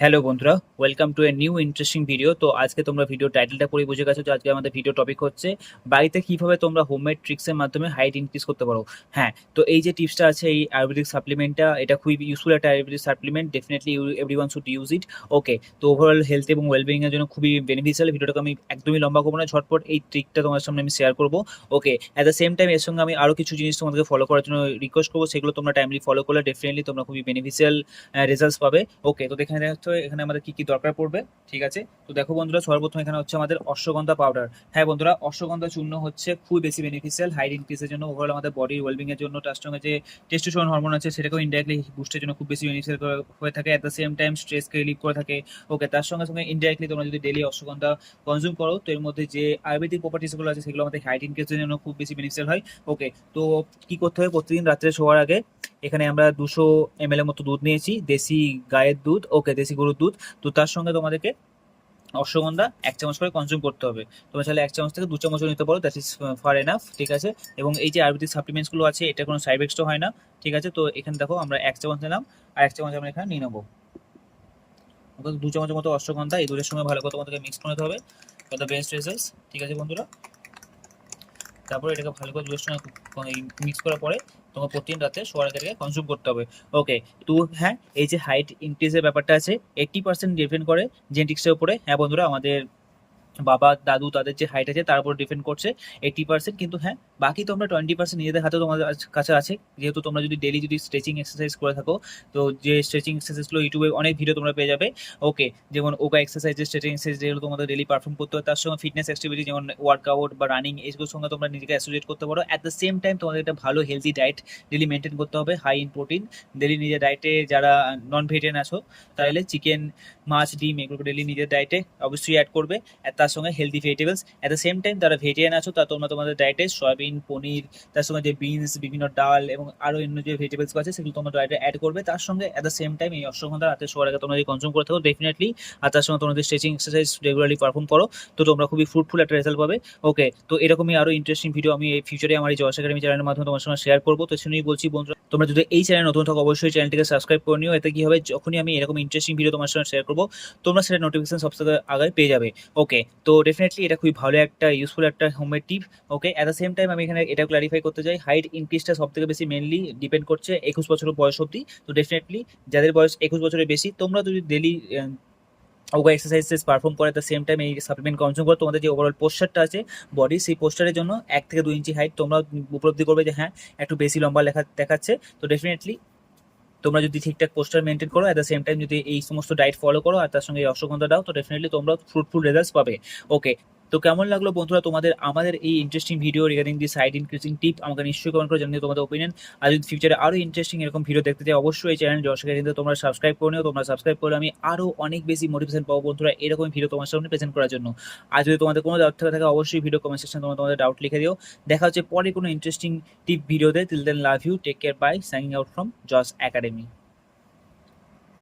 Hello বন্ধুরা। Welcome to a new interesting video তো আজকে তোমরা ভিডিও টাইটেলটা পড়ে বুঝে গেছো যে আজকে আমাদের ভিডিও টপিক হচ্ছে, বাড়িতে কীভাবে তোমরা হোমমেড ট্রিক্সের মাধ্যমে হাইট ইনক্রিজ করতে পারো। হ্যাঁ তো এই যে টিপসটা আছে, এই আয়ুর্বেদিক সাপ্লিমেন্টটা এটা খুবই ইউজফুল একটা ayurvedic supplement definitely every one should use it okay তো ওভারঅল হেলথ এবং ওয়েলবিং এর জন্য খুবই বেনিফিশিয়াল ভিডিওটাকে আমি একদমই লম্বা করব না, ঝটপট এই ট্রিকটা তোমার সামনে আমি শেয়ার করব। Okay at the same time এর সঙ্গে আমি আরও কিছু জিনিস তোমাদেরকে ফলো করার জন্য রিকোয়েস্ট করব, সেগুলো তোমরা টাইমলি ফলো করলে ডেফিনেটলি তোমরা খুবই বেনিফিশিয়াল রেজাল্টস পাবে। ওকে তো এখানে দেখো এখানে আমাদের কি কি দরকার পড়বে? ঠিক আছে? তো দেখো বন্ধুরা, সর্বপ্রথম এখানে হচ্ছে আমাদের অশ্বগন্ধা পাউডার হ্যাঁ বন্ধুরা, অশ্বগন্ধা চূর্ণ হচ্ছে খুব বেশি বেনিফিশিয়াল হাইট ইনক্রিজের জন্য ওভারঅল আমাদের বডির ওয়েলবিং এর জন্য, তার সঙ্গে যে টেস্টোস্টেরন হরমোন আছে, সেটাকেও ইনডাইরেক্টলি বুস্টের জন্য খুব বেশি বেনিফিশিয়াল হয়ে থাকে। অ্যাট দ্য সেম টাইম স্ট্রেসকে রিলিভ করে থাকে। ওকে তার সঙ্গে সঙ্গে ইনডাইরেক্টলি তোমরা যদি ডেলি অশ্বগন্ধা কনজিউম করো, তো এর মধ্যে যে আয়ুর্বেদিক প্রপার্টিসগুলো আছে, সেগুলো আমাদের হাইট ইনক্রিজের জন্য খুব বেশি বেনিফিশিয়াল হয়। ওকে তো কি করতে হবে? প্রতিদিন রাত্রে শোয়ার আগে এখানে আমরা দুশো এম এর মতো দুধ নিয়েছি, দেশি গায়ের দুধ। ওকে দেশি গরুর দুধ, তো তার সঙ্গে তোমাদেরকে অশ্বগন্ধা এক চামচ করে কনজিউম করতে হবে। তোমরা চাইলে এক চামচ থেকে দু চামচও নিতে পারো দ্যাট ইজ ফার এনাফ ঠিক আছে? এবং এই যে আয়ুর্বেদিক সাপ্লিমেন্টসগুলো আছে, এটা কোনো সাইড এফেক্টও হয় না, ঠিক আছে? তো এখানে দেখো আমরা এক চামচ নিলাম, আর এক চামচ আমরা এখানে নিয়ে নেব। দু চামচের মতো অশ্বগন্ধা, এই দুধের সঙ্গে ভালো করে তোমাদেরকে মিক্স করে নিতে হবে ঠিক আছে বন্ধুরা? তারপরে এটাকে ভালো করে জলের সঙ্গে মিক্স করার পরে তোমার প্রতিদিন রাতে শোয়ার আগে কনজিউম করতে হবে। ওকে তো হ্যাঁ এই যে হাইট ইনক্রিজের ব্যাপারটা আছে এইটটি পার্সেন্ট ডিপেন্ড করে জেনেটিক্সের উপরে। হ্যাঁ বন্ধুরা, আমাদের বাবা, দাদু তাদের যে হাইট আছে তার উপর ডিপেন্ড করছে এইটি পার্সেন্ট কিন্তু হ্যাঁ বাকি তোমরা টোয়েন্টি পার্সেন্ট নিজেদের হাতে তোমাদের কাছে আছে। যেহেতু তোমরা যদি ডেলি যদি স্ট্রেচিং এক্সারসাইজ করে থাকো, তো যে স্ট্রেচিং এক্সারসাইজগুলো ইউটিউবে অনেক ভিডিও তোমরা পেয়ে যাবে। ওকে যেমন ওকা এক্সারসাইজ স্ট্রেচিং এক্সারসাইজ যেগুলো তোমাদের ডেলি পারফর্ম করতে হয়, তার সঙ্গে ফিটনেস অ্যাক্টিভিটি যেমন ওয়ার্কআউট বা রানিং এইগুলোর সঙ্গে তোমরা নিজেকে অ্যাসোসিয়েট করতে পারো। অ্যাট দ্য সেম টাইম তোমাদের একটা ভালো হেলদি ডায়েট ডেলি মেনটেন করতে হবে হাই ইন প্রোটিন ডেলি নিজের ডায়েটে যারা নন ভেজিটেরিয়ান আছো, তাহলে চিকেন মাছ, ডিম এগুলো ডেলি নিজের ডায়েটে অবশ্যই অ্যাড করবে। আর তার সঙ্গে healthy vegetables at the same time যারা ভেজিটেরিয়ান আছো, তা তোমরা তোমাদের ডায়েটে সয়াবিন, পনির, তার সঙ্গে যে বিনস বিভিন্ন ডাল এবং আরও অন্য যে ভেজিটেবলস আছে, সেগুলো তোমরা ডায়েটে অ্যাড করবে। তার সঙ্গে অ্যাট দ্য সেম টাইম এই অশ্বগন্ধা রাতে শোয়ার আগে তোমরা যদি কনজিউম করে থাকো ডেফিনেটলি আর তার সঙ্গে তোমাদের স্ট্রেচিং এক্সারসাইজ রেগুলারলি পারফর্ম করো, তো তোমরা খুবই ফ্রুটফুল একটা রেজাল্ট পাবে। ওকে তো এরকমই আরও ইন্টারেস্টিং ভিডিও আমি এই ফিউচারে আমার এই জশ একাডেমি চ্যানেলের মাধ্যমে তোমার সঙ্গে শেয়ার করব। তো শুনেই বলছি বন্ধুরা, তোমরা যদি এই চ্যানেল নতুন থাকো, অবশ্যই চ্যানেলটিকে সাবস্ক্রাইব করে নিও। এতে কি হবে? যখনই আমি এরকম ইন্টারেস্টিং ভিডিও তোমার সঙ্গে শেয়ার করব, তোমরা সেটা নোটিফিকেশন সবথেকে আগে পেয়ে যাবে। ওকে তো ডেফিনেটলি এটা খুবই ভালো একটা ইউজফুল একটা homemade tip okay at the same time আমি এখানে এটা ক্লারিফাই করতে চাই হাইট ইনক্রিজটা সব থেকে বেশি মেনলি ডিপেন্ড করছে একুশ বছর বয়স অবধি। তো ডেফিনেটলি যাদের বয়স একুশ বছরের বেশি, তোমরা যদি ডেলি ওগা এক্সারসাইজেস পারফর্ম করে দ্য সেম টাইম এই সাপ্লিমেন্ট কনজিউম করে, তোমাদের যে ওভারঅল পোস্টারটা আছে বডি সেই পোস্টারের জন্য এক থেকে দুই ইঞ্চি হাইট তোমরা উপলব্ধি করবে যে হ্যাঁ একটু বেশি লম্বা লেখা দেখাচ্ছে। তো ডেফিনেটলি তোমরা যদি ঠিকঠাক পোস্টার মেনটেন করো অ্যাট দ্য সেম টাইম যদি এই সমস্ত ডায়েট ফলো করো আর তার সঙ্গে এই অশ্বগন্ধা দাও, তো ডেফিনেটলি তোমরা ফ্রুটফুল রেজাল্টস পাবে। ওকে তো কেমন লাগল বন্ধুরা তোমাদের আমাদের এই interesting video regarding the side increasing tip আমাকে নিশ্চয়ই কমেন্ট করে জানিয়ে তোমাদের ওপিনিয়ন আর যদি ফিউচারে আরও ইন্টারেস্টিং এরকম ভিডিও দেখতে চাই, অবশ্যই এই চ্যানেল জশকে কিন্তু তোমরা সাবস্ক্রাইব করে নিও। তোমরা সাবস্ক্রাইব করলে আমি আরও অনেক বেশি মোটিভেশন পাবো বন্ধুরা এরকম ভিডিও তোমার সামনে প্রেজেন্ট করার জন্য। আর যদি তোমাদের কোনো ডাউট থেকে থাকে, অবশ্যই ভিডিও কমেন্ট সেকশন তোমরা তোমাদের ডাউট লিখে দিও। দেখা হচ্ছে পরে কোনো ইন্টারেস্টিং টিপ ভিডিওতে till then love you take care bye signing out from Jos academy